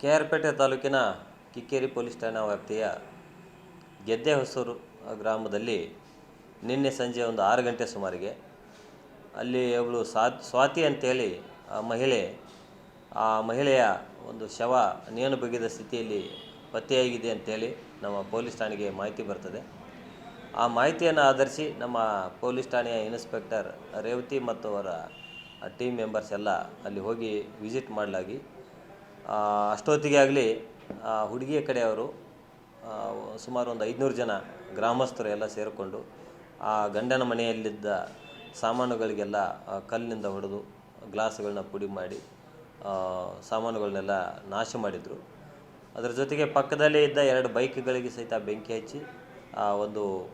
K R ಪೇಟೆ ತಾಲೂಕಿನ Kikkeri police ಠಾಣಾ ವ್ಯಾಪ್ತಿಯ ಗೆದ್ದೆ ಹೊಸೂರು ಗ್ರಾಮದಲ್ಲಿ ನಿನ್ನೆ ಸಂಜೆ ಒಂದು ಆರು ಗಂಟೆ ಸುಮಾರಿಗೆ ಅಲ್ಲಿ ಅವಳು ಸ್ವಾತಿ ಸ್ವಾತಿ ಅಂತೇಳಿ ಆ ಮಹಿಳೆ, ಆ ಮಹಿಳೆಯ ಒಂದು ಶವ ನೇಣು ಬಿಗಿದ ಸ್ಥಿತಿಯಲ್ಲಿ ಪತ್ತೆಯಾಗಿದೆ ಅಂತೇಳಿ ನಮ್ಮ ಪೊಲೀಸ್ ಠಾಣೆಗೆ ಮಾಹಿತಿ ಬರ್ತದೆ. ಆ ಮಾಹಿತಿಯನ್ನು ಆಧರಿಸಿ ನಮ್ಮ ಪೊಲೀಸ್ ಠಾಣೆಯ ಇನ್ಸ್ಪೆಕ್ಟರ್ ರೇವತಿ ಮತ್ತು ಅವರ ಟೀಮ್ ಮೆಂಬರ್ಸ್ ಎಲ್ಲ ಅಲ್ಲಿ ಹೋಗಿ ವಿಸಿಟ್ ಮಾಡಲಾಗಿ ಅಷ್ಟೊತ್ತಿಗೆ ಆಗಲಿ, ಆ, ಹುಡುಗಿಯ ಕಡೆಯವರು ಸುಮಾರು ಒಂದು ಐದುನೂರು ಜನ ಗ್ರಾಮಸ್ಥರು ಎಲ್ಲ ಸೇರಿಕೊಂಡು, ಆ ಗಂಡನ ಮನೆಯಲ್ಲಿದ್ದ ಸಾಮಾನುಗಳಿಗೆಲ್ಲ ಕಲ್ಲಿನಿಂದ ಹೊಡೆದು ಗ್ಲಾಸ್ಗಳನ್ನ ಪುಡಿ ಮಾಡಿ ಸಾಮಾನುಗಳನ್ನೆಲ್ಲ ನಾಶ ಮಾಡಿದರು. ಅದರ ಜೊತೆಗೆ ಪಕ್ಕದಲ್ಲೇ ಇದ್ದ ಎರಡು ಬೈಕ್ಗಳಿಗೆ ಸಹಿತ ಬೆಂಕಿ ಹಚ್ಚಿ, ಆ, ಒಂದು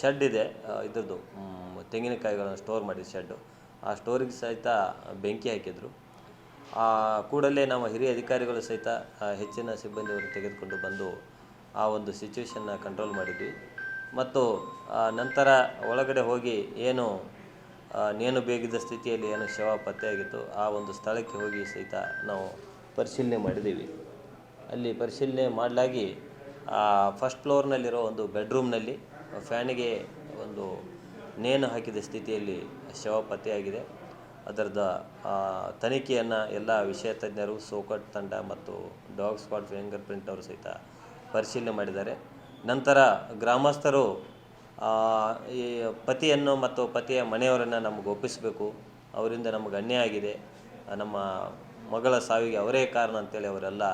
ಶೆಡ್ ಇದೆ. ಇದರದ್ದು ತೆಂಗಿನಕಾಯಿಗಳನ್ನು ಸ್ಟೋರ್ ಮಾಡಿದ ಶೆಡ್ಡು ಆ ಸ್ಟೋರಿಗೆ ಸಹಿತ ಬೆಂಕಿ ಹಾಕಿದರು. ಕೂಡಲೇ ನಮ್ಮ ಹಿರಿಯ ಅಧಿಕಾರಿಗಳು ಸಹಿತ ಆ ಹೆಚ್ಚಿನ ಸಿಬ್ಬಂದಿಯವರು ತೆಗೆದುಕೊಂಡು ಬಂದು ಆ ಒಂದು ಸಿಚುವೇಶನ್ನ ಕಂಟ್ರೋಲ್ ಮಾಡಿದ್ವಿ. ಮತ್ತು ನಂತರ ಒಳಗಡೆ ಹೋಗಿ ಏನು ಆ, ನೇಣು ಬೇಗಿದ ಸ್ಥಿತಿಯಲ್ಲಿ ಏನು ಶವ ಪತ್ತೆಯಾಗಿತ್ತು ಆ ಒಂದು ಸ್ಥಳಕ್ಕೆ ಹೋಗಿ ಸಹಿತ ನಾವು ಪರಿಶೀಲನೆ ಮಾಡಿದ್ದೀವಿ. ಅಲ್ಲಿ ಪರಿಶೀಲನೆ ಮಾಡಲಾಗಿ ಫಸ್ಟ್ ಫ್ಲೋರ್ನಲ್ಲಿರೋ ಒಂದು ಬೆಡ್ರೂಮ್ನಲ್ಲಿ ಫ್ಯಾನಿಗೆ ಒಂದು ನೇಣು ಹಾಕಿದ ಸ್ಥಿತಿಯಲ್ಲಿ ಶವ ಪತ್ತೆಯಾಗಿದೆ. ಅದರದ ತನಿಖೆಯನ್ನು ಎಲ್ಲ ವಿಷಯ ತಜ್ಞರು, ಸೋಕಟ್ ತಂಡ ಮತ್ತು ಡಾಗ್ ಸ್ಕ್ವಾಡ್ ಫಿಂಗರ್ ಪ್ರಿಂಟ್ ಅವರು ಸಹಿತ ಪರಿಶೀಲನೆ ಮಾಡಿದ್ದಾರೆ. ನಂತರ ಗ್ರಾಮಸ್ಥರು ಈ ಪತಿಯನ್ನು ಮತ್ತು ಪತಿಯ ಮನೆಯವರನ್ನು ನಮಗೆ ಒಪ್ಪಿಸಬೇಕು. ಅವರಿಂದ ನಮಗೆ ಅನ್ಯಾಯ ಆಗಿದೆ. ನಮ್ಮ ಮಗಳ ಸಾವಿಗೆ ಅವರೇ ಕಾರಣ ಅಂತೇಳಿ ಅವರೆಲ್ಲ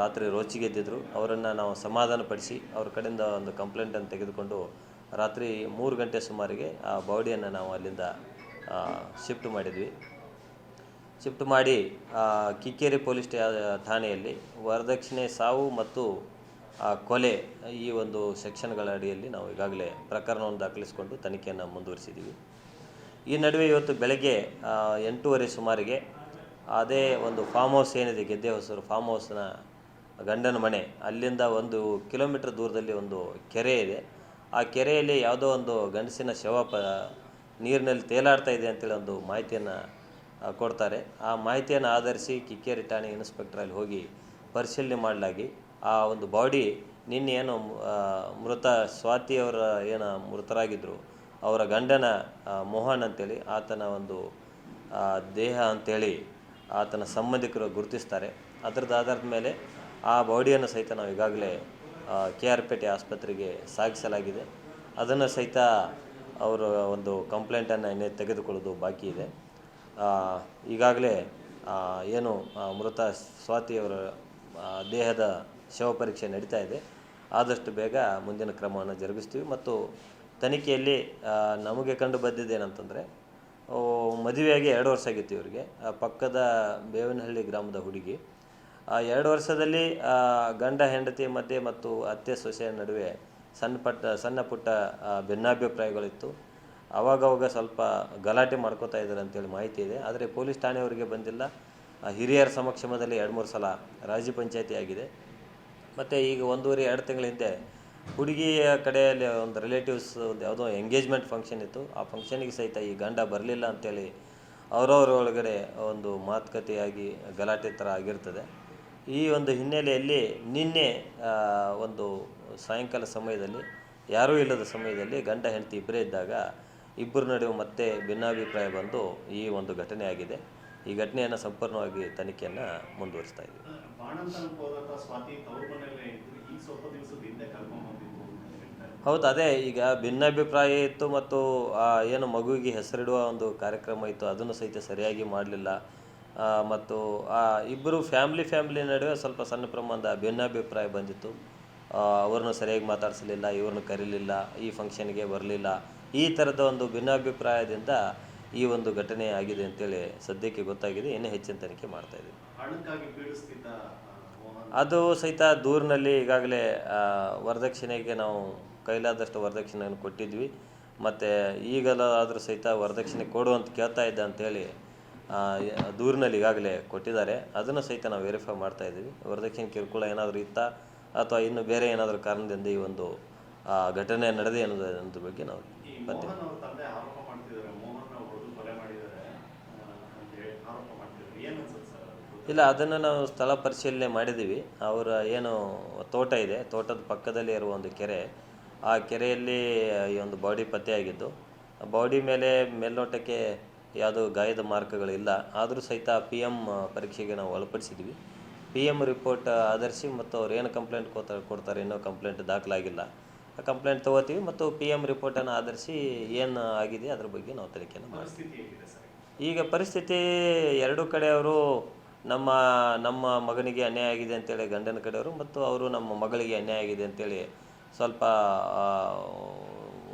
ರಾತ್ರಿ ರೋಚಿಗೆದ್ದಿದ್ರು ಅವರನ್ನು ನಾವು ಸಮಾಧಾನಪಡಿಸಿ ಅವ್ರ ಕಡೆಯಿಂದ ಒಂದು ಕಂಪ್ಲೇಂಟನ್ನು ತೆಗೆದುಕೊಂಡು ರಾತ್ರಿ ಮೂರು ಗಂಟೆ ಸುಮಾರಿಗೆ ಆ ಬಾಡಿಯನ್ನು ನಾವು ಅಲ್ಲಿಂದ ಶಿಫ್ಟ್ ಮಾಡಿದ್ವಿ. ಶಿಫ್ಟ್ ಮಾಡಿ ಕಿಕ್ಕೇರಿ ಪೊಲೀಸ್ ಠಾಣೆಯಲ್ಲಿ ವರದಕ್ಷಿಣೆ ಸಾವು ಮತ್ತು ಕೊಲೆ ಈ ಒಂದು ಸೆಕ್ಷನ್ಗಳ ಅಡಿಯಲ್ಲಿ ನಾವು ಈಗಾಗಲೇ ಪ್ರಕರಣವನ್ನು ದಾಖಲಿಸಿಕೊಂಡು ತನಿಖೆಯನ್ನು ಮುಂದುವರಿಸಿದ್ದೀವಿ ಈ ನಡುವೆ ಇವತ್ತು ಬೆಳಗ್ಗೆ ಎಂಟೂವರೆ ಸುಮಾರಿಗೆ ಅದೇ ಒಂದು ಫಾರ್ಮ್ ಹೌಸ್ ಏನಿದೆ, ಗೆದ್ದೆ ಹೊಸರು ಫಾರ್ಮ್ ಹೌಸ್ನ ಗಂಡನ ಮನೆ, ಅಲ್ಲಿಂದ ಒಂದು ಕಿಲೋಮೀಟ್ರ್ ದೂರದಲ್ಲಿ ಒಂದು ಕೆರೆ ಇದೆ. ಆ ಕೆರೆಯಲ್ಲಿ ಯಾವುದೋ ಒಂದು ಗಂಡಸಿನ ಶವ ಪ ನೀರಿನಲ್ಲಿ ತೇಲಾಡ್ತಾ ಇದೆ ಅಂತೇಳಿ ಒಂದು ಮಾಹಿತಿಯನ್ನು ಕೊಡ್ತಾರೆ. ಆ ಮಾಹಿತಿಯನ್ನು ಆಧರಿಸಿ ಕಿಕ್ಕೇರಿ ಠಾಣೆ ಇನ್ಸ್ಪೆಕ್ಟರ್ ಅಲ್ಲಿ ಹೋಗಿ ಪರಿಶೀಲನೆ ಮಾಡಲಾಗಿ, ಆ ಒಂದು ಬಾಡಿ ನಿನ್ನೆ ಏನು ಮೃತ ಸ್ವಾತಿಯವರ ಏನು ಮೃತರಾಗಿದ್ದರು ಅವರ ಗಂಡನ ಮೋಹನ್ ಅಂತೇಳಿ ಆತನ ಒಂದು ದೇಹ ಅಂತೇಳಿ ಆತನ ಸಂಬಂಧಿಕರು ಗುರುತಿಸ್ತಾರೆ. ಅದರದ ಆಧಾರದ ಮೇಲೆ ಆ ಬಾಡಿಯನ್ನು ಸಹಿತ ನಾವು ಈಗಾಗಲೇ ಕೆ ಆರ್ ಪೇಟೆ ಆಸ್ಪತ್ರೆಗೆ ಸಾಗಿಸಲಾಗಿದೆ. ಅದನ್ನು ಸಹಿತ ಅವರು ಒಂದು ಕಂಪ್ಲೇಂಟನ್ನು ಇನ್ನೇ ತೆಗೆದುಕೊಳ್ಳೋದು ಬಾಕಿ ಇದೆ. ಈಗಾಗಲೇ ಏನು ಮೃತ ಸ್ವಾತಿಯವರ ದೇಹದ ಶವ ಪರೀಕ್ಷೆ ನಡೀತಾ ಇದೆ. ಆದಷ್ಟು ಬೇಗ ಮುಂದಿನ ಕ್ರಮವನ್ನು ಜರುಗಿಸ್ತೀವಿ ಮತ್ತು ತನಿಖೆಯಲ್ಲಿ ನಮಗೆ ಕಂಡು ಬಂದಿದ್ದೇನಂತಂದರೆ ಮದುವೆಯಾಗಿ ಎರಡು ವರ್ಷ ಆಗಿತ್ತು ಇವರಿಗೆ. ಪಕ್ಕದ ಬೇವನಹಳ್ಳಿ ಗ್ರಾಮದ ಹುಡುಗಿ. ಆ, ಎರಡು ವರ್ಷದಲ್ಲಿ ಗಂಡ, ಹೆಂಡತಿ ಮಧ್ಯೆ ಮತ್ತು ಅತ್ತೆ, ಸೊಸೆಯ ನಡುವೆ ಸಣ್ಣ ಪಟ್ಟ, ಸಣ್ಣ ಪುಟ್ಟ ಭಿನ್ನಾಭಿಪ್ರಾಯಗಳಿತ್ತು. ಅವಾಗವಾಗ ಸ್ವಲ್ಪ ಗಲಾಟೆ ಮಾಡ್ಕೋತಾ ಇದ್ದಾರೆ ಅಂತೇಳಿ ಮಾಹಿತಿ ಇದೆ. ಆದರೆ ಪೊಲೀಸ್ ಠಾಣೆಯವರಿಗೆ ಬಂದಿಲ್ಲ. ಹಿರಿಯರ ಸಮಕ್ಷಮದಲ್ಲಿ ಎರಡು, ಮೂರು ಸಲ ರಾಜಿ ಪಂಚಾಯತಿ ಆಗಿದೆ. ಮತ್ತು ಈಗ ಒಂದೂವರೆ, ಎರಡು ತಿಂಗಳ ಹಿಂದೆ ಹುಡುಗಿಯ ಕಡೆಯಲ್ಲಿ ಒಂದು ರಿಲೇಟಿವ್ಸ್ ಒಂದು ಯಾವುದೋ ಎಂಗೇಜ್ಮೆಂಟ್ ಫಂಕ್ಷನ್ ಇತ್ತು. ಆ ಫಂಕ್ಷನಿಗೆ ಸಹಿತ ಈ ಗಂಡ ಬರಲಿಲ್ಲ ಅಂತೇಳಿ ಅವರವ್ರ ಒಳಗಡೆ ಒಂದು ಮಾತುಕತೆಯಾಗಿ ಗಲಾಟೆ ಥರ ಆಗಿರ್ತದೆ. ಈ ಒಂದು ಹಿನ್ನೆಲೆಯಲ್ಲಿ ನಿನ್ನೆ ಒಂದು ಸಾಯಂಕಾಲ ಸಮಯದಲ್ಲಿ ಯಾರೂ ಇಲ್ಲದ ಸಮಯದಲ್ಲಿ ಗಂಡ ಹೆಂಡತಿ ಇಬ್ಬರೇ ಇದ್ದಾಗ ಇಬ್ಬರ ನಡುವೆ ಮತ್ತೆ ಭಿನ್ನಾಭಿಪ್ರಾಯ ಬಂದು ಈ ಒಂದು ಘಟನೆ ಆಗಿದೆ. ಈ ಘಟನೆಯನ್ನು ಸಂಪೂರ್ಣವಾಗಿ ತನಿಖೆಯನ್ನು ಮುಂದುವರಿಸ್ತಾ ಇದ್ದೀವಿ. ಹೇಳ್ತಾರೆ. ಹೌದು ಅದೇ ಈಗ ಭಿನ್ನಾಭಿಪ್ರಾಯ ಇತ್ತು ಮತ್ತು ಏನು ಮಗುವಿಗೆ ಹೆಸರಿಡುವ ಒಂದು ಕಾರ್ಯಕ್ರಮ ಇತ್ತು ಅದನ್ನು ಸಹಿತ ಸರಿಯಾಗಿ ಮಾಡಲಿಲ್ಲ. ಮತ್ತು ಆ ಇಬ್ಬರು ಫ್ಯಾಮ್ಲಿ ಫ್ಯಾಮ್ಲಿ ನಡುವೆ ಸ್ವಲ್ಪ ಸಣ್ಣ ಪ್ರಮಾಣದ ಭಿನ್ನಾಭಿಪ್ರಾಯ ಬಂದಿತ್ತು. ಅವ್ರನ್ನೂ ಸರಿಯಾಗಿ ಮಾತಾಡಿಸಲಿಲ್ಲ ಇವ್ರನ್ನ ಕರೀಲಿಲ್ಲ ಈ ಫಂಕ್ಷನ್ಗೆ ಬರಲಿಲ್ಲ. ಈ ಥರದ ಒಂದು ಭಿನ್ನಾಭಿಪ್ರಾಯದಿಂದ ಈ ಒಂದು ಘಟನೆ ಆಗಿದೆ ಅಂತೇಳಿ ಸದ್ಯಕ್ಕೆ ಗೊತ್ತಾಗಿದೆ. ಇನ್ನೂ ಹೆಚ್ಚಿನ ತನಿಖೆ ಮಾಡ್ತಾ ಇದ್ದೀವಿ. ಅದು ಸಹಿತ ದೂರಿನಲ್ಲಿ ಈಗಾಗಲೇ ವರದಕ್ಷಿಣೆಗೆ ನಾವು ಕೈಲಾದಷ್ಟು ವರದಕ್ಷಿಣೆಯನ್ನು ಕೊಟ್ಟಿದ್ವಿ. ಮತ್ತು ಈಗಲಾದರೂ ಆದರೂ ಸಹಿತ ವರದಕ್ಷಿಣೆ ಕೊಡು ಅಂತ ಕೇಳ್ತಾ ಇದ್ದ ಅಂತೇಳಿ ದೂರಿನಲ್ಲಿ ಈಗಾಗಲೇ ಕೊಟ್ಟಿದ್ದಾರೆ. ಅದನ್ನು ಸಹಿತ ನಾವು ವೆರಿಫೈ ಮಾಡ್ತಾ ಇದ್ದೀವಿ. ವರದಕ್ಷಿಣೆ ಕಿರುಕುಳ ಏನಾದರೂ ಇತ್ತಾ ಅಥವಾ ಇನ್ನು ಬೇರೆ ಏನಾದರೂ ಕಾರಣದಿಂದ ಈ ಒಂದು ಘಟನೆ ನಡೆದಿದೆ ಅನ್ನೋದು ಅನ್ನೋದ್ರ ಬಗ್ಗೆ ನಾವು? ಇಲ್ಲ ಅದನ್ನು ನಾವು ಸ್ಥಳ ಪರಿಶೀಲನೆ ಮಾಡಿದ್ದೀವಿ. ಅವರ ಏನು ತೋಟ ಇದೆ ತೋಟದ ಪಕ್ಕದಲ್ಲಿ ಇರುವ ಒಂದು ಕೆರೆ. ಆ ಕೆರೆಯಲ್ಲಿ ಈ ಒಂದು ಬಾಡಿ ಪತ್ತೆಯಾಗಿದ್ದು. ಬಾಡಿ ಮೇಲೆ ಮೇಲ್ನೋಟಕ್ಕೆ ಯಾವುದೋ ಗಾಯದ ಮಾರ್ಕಗಳಿಲ್ಲ ಆದರೂ ಸಹಿತ ಪಿ ಎಂ ಪರೀಕ್ಷೆಗೆ ನಾವು ಒಳಪಡಿಸಿದ್ವಿ. ಪಿ ಎಂ ರಿಪೋರ್ಟ್ ಆಧರಿಸಿ ಮತ್ತು ಅವ್ರು ಏನು ಕಂಪ್ಲೇಂಟ್ ಕೊಡ್ತಾರೆ ಕೊಡ್ತಾರೆ ಇನ್ನೂ ಕಂಪ್ಲೇಂಟ್ ದಾಖಲಾಗಿಲ್ಲ. ಆ ಕಂಪ್ಲೇಂಟ್ ತೊಗೋತೀವಿ ಮತ್ತು ಪಿ ಎಂ ರಿಪೋರ್ಟನ್ನು ಆಧರಿಸಿ ಏನು ಆಗಿದೆ ಅದ್ರ ಬಗ್ಗೆ ನಾವು ತನಿಖೆಯನ್ನು ಮಾಡ್ತೀವಿ. ಈಗ ಪರಿಸ್ಥಿತಿ ಎರಡೂ ಕಡೆಯವರು ನಮ್ಮ ನಮ್ಮ ಮಗನಿಗೆ ಅನ್ಯಾಯ ಆಗಿದೆ ಅಂತೇಳಿ ಗಂಡನ ಕಡೆಯವರು ಮತ್ತು ಅವರು ನಮ್ಮ ಮಗಳಿಗೆ ಅನ್ಯಾಯ ಆಗಿದೆ ಅಂತೇಳಿ ಸ್ವಲ್ಪ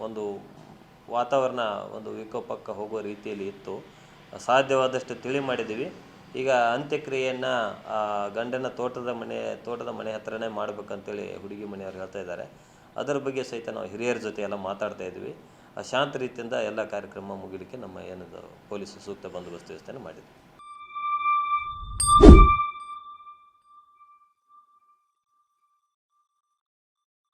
ಒಂದು ವಾತಾವರಣ ಒಂದು ವಿಕೋಪಕ್ಕೆ ಹೋಗುವ ರೀತಿಯಲ್ಲಿ ಇತ್ತು. ಸಾಧ್ಯವಾದಷ್ಟು ತಿಳಿ ಮಾಡಿದ್ದೀವಿ. ಈಗ ಅಂತ್ಯಕ್ರಿಯೆಯನ್ನು ಗಂಡನ ತೋಟದ ಮನೆ ತೋಟದ ಮನೆ ಹತ್ರನೇ ಮಾಡಬೇಕಂತೇಳಿ ಹುಡುಗಿ ಮನೆಯವ್ರು ಹೇಳ್ತಾ ಇದ್ದಾರೆ. ಅದರ ಬಗ್ಗೆ ಸಹಿತ ನಾವು ಹಿರಿಯರ ಜೊತೆ ಎಲ್ಲ ಮಾತಾಡ್ತಾ ಇದ್ವಿ ಶಾಂತ ರೀತಿಯಿಂದ ಎಲ್ಲ ಕಾರ್ಯಕ್ರಮ ಮುಗಿಲಿಕ್ಕೆ ನಮ್ಮ ಏನದು, ಪೊಲೀಸ್ ಸೂಕ್ತ ಬಂದೋಬಸ್ತ್ ವ್ಯವಸ್ಥೆಯನ್ನು ಮಾಡಿದ್ವಿ.